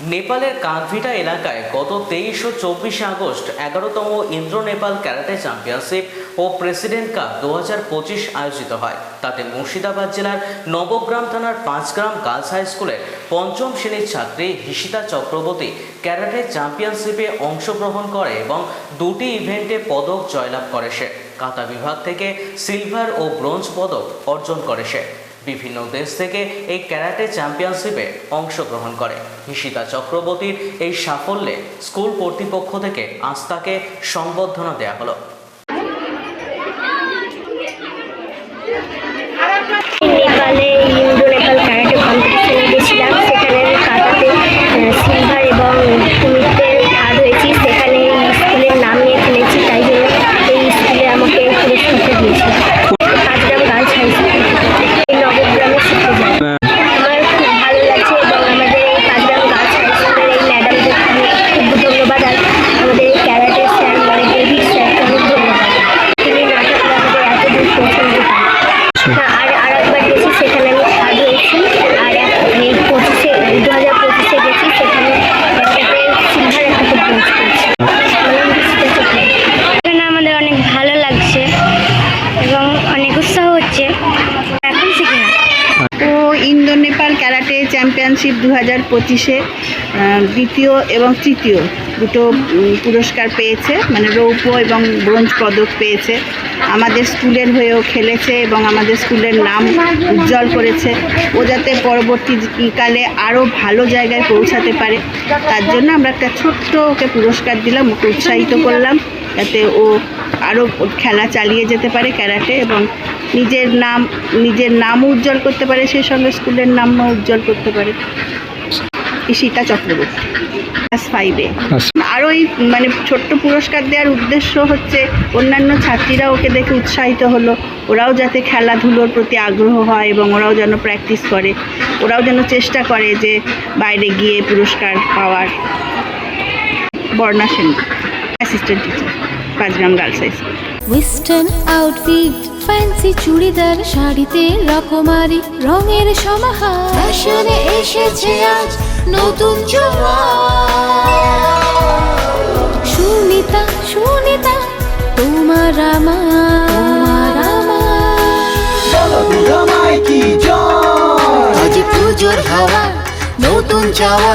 নেপালের কাঁকভিটা এলাকায় গত তেইশ ও চব্বিশে আগস্ট এগারোতম ইন্দ্র নেপাল ক্যারাটে চ্যাম্পিয়নশিপ ও প্রেসিডেন্ট কাপ দু হাজার পঁচিশ আয়োজিত হয়। তাতে মুর্শিদাবাদ জেলার নবগ্রাম থানার পাঁচগ্রাম গার্লস হাই স্কুলের পঞ্চম শ্রেণির ছাত্রী হিসিতা চক্রবর্তী ক্যারাটে চ্যাম্পিয়নশিপে অংশগ্রহণ করে এবং দুটি ইভেন্টে পদক জয়লাভ করে সে। কাতা বিভাগ থেকে সিলভার ও ব্রোঞ্জ পদক অর্জন করে সে। বিভিন্ন দেশ থেকে এই ক্যারাটে চ্যাম্পিয়নশিপে অংশগ্রহণ করে। হিসিতা চক্রবর্তীর এই সাফল্যে স্কুল কর্তৃপক্ষ থেকে আস্থাকে সংবর্ধনা দেয়া হলো। নেপাল ক্যারাটে চ্যাম্পিয়নশিপ দু হাজার পঁচিশে দ্বিতীয় এবং তৃতীয় দুটো পুরস্কার পেয়েছে মানে রৌপ্য এবং ব্রোঞ্জ পদক পেয়েছে। আমাদের স্কুলের হয়েও খেলেছে এবং আমাদের স্কুলের নাম উজ্জ্বল করেছে। ও যাতে পরবর্তীকালে আরও ভালো জায়গায় পৌঁছাতে পারে, তার জন্য আমরা একটা ছোট্ট ওকে পুরস্কার দিলাম, ওকে উৎসাহিত করলাম। যাতে ও আরও খেলা চালিয়ে যেতে পারে ক্যারাটে এবং নিজের নাম নিজের নামও উজ্জ্বল করতে পারে সেই সঙ্গে স্কুলের নামও উজ্জ্বল করতে পারে। ঈশিতা চক্রবর্তী ক্লাস ফাইভে আর ওই মানে ছোট্ট পুরস্কার দেওয়ার উদ্দেশ্য হচ্ছে অন্যান্য ছাত্রীরা ওকে দেখে উৎসাহিত হলো। ওরাও যাতে খেলাধুলোর প্রতি আগ্রহ হয় এবং ওরাও যেন প্র্যাকটিস করে। ওরাও যেন চেষ্টা করে যে বাইরে গিয়ে পুরস্কার পাওয়ার। Barna Sen assistant teacher Panchgram girls high school western outfit fancy churidar শাড়িতে রকমারি রঙের সমাহার। ফ্যাশনে এসেছে আজ নতুন সুনিতা সুনিতা তোমার আমার আমার। আজ পুজোর হাওয়া নতুন চাওয়া